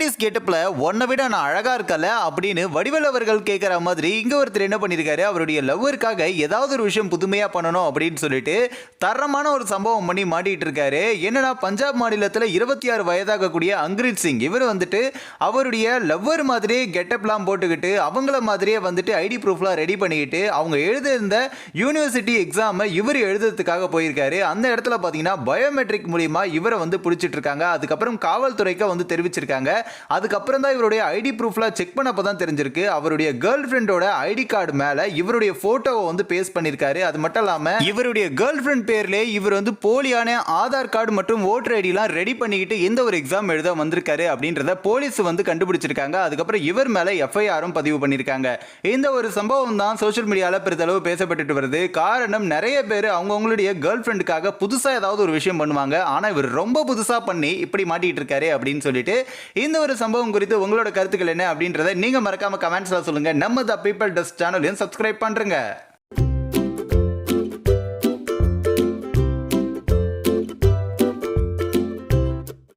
Nineties கெட்டப்ல உன்னை விட நான் அழகா இருக்கல? அப்படின்னு வடிவல் அவர்கள் கேட்குற மாதிரி இங்க ஒருத்தர் என்ன பண்ணியிருக்காரு அவருடைய லவ்வருக்காக ஏதாவது ஒரு விஷயம் புதுமையா பண்ணணும் அப்படின்னு சொல்லிட்டு தரமான ஒரு சம்பவம் பண்ணி மாட்டிட்டு இருக்காரு என்னன்னா பஞ்சாப் மாநிலத்தில் இருபத்தி ஆறு வயதாகக்கூடிய அங்கிரித் சிங் இவர் வந்துட்டு அவருடைய லவ்வர் மாதிரியே கெட்டப்லாம் போட்டுக்கிட்டு அவங்கள மாதிரியே வந்துட்டு ஐடி ப்ரூஃப்லாம் ரெடி பண்ணிக்கிட்டு அவங்க எழுதியிருந்த யூனிவர்சிட்டி எக்ஸாமை இவர் எழுதுறதுக்காக போயிருக்காரு. அந்த இடத்துல பார்த்தீங்கன்னா பயோமெட்ரிக் மூலியமா இவரை வந்து பிடிச்சிட்டு இருக்காங்க அதுக்கப்புறம் காவல்துறைக்கு வந்து தெரிவிச்சிருக்காங்க. அதுக்கப்புறம் தான் இவருடைய ஐடி ப்ரூஃப்லாம் செக் பண்ணப்போ தான் தெரிஞ்சிருக்கு. அவருடைய கேர்ள் ஃப்ரெண்டோட ஐடி கார்டு மேலே இவருடைய ஃபோட்டோவை வந்து பேஸ்ட் பண்ணியிருக்காரு அது மட்டும் இல்லாமல் இவருடைய கேர்ள் ஃப்ரெண்ட் பேர்லேயே இவர் வந்து போலியான ஆதார் கார்டு மற்றும் ஓட்டர் ஐடிலாம் ரெடி பண்ணிக்கிட்டு எந்த ஒரு எக்ஸாம் எழுத வந்திருக்காரு அப்படின்றத போலீஸ் வந்து கண்டுபிடிச்சிருக்காங்க. அதுக்கப்புறம் இவர் மேலே எஃப்ஐஆரும் பதிவு பண்ணியிருக்காங்க இந்த ஒரு சம்பவம் தான் சோஷியல் மீடியாவில் பெருதளவு பேசப்பட்டுட்டு வருது. காரணம் நிறைய பேர் அவங்கவுங்களுடைய கேர்ள் ஃப்ரெண்டுக்காக புதுசாக ஏதாவது ஒரு விஷயம் பண்ணுவாங்க. ஆனால் இவர் ரொம்ப புதுசாக பண்ணி இப்படி மாட்டிகிட்டு இருக்காரு அப்படின்னு சொல்லிட்டு இந்த ஒரு சம்பவம் குறித்து உங்களோட கருத்துக்கள் என்ன அப்படின்றத நீங்கள் மறக்காம கமெண்ட்ஸில் சொல்லுங்கள் நம்ம த பீப்பிள் டஸ்ட் சேனலையும் சப்ஸ்கிரைப் பண்ணுறங்க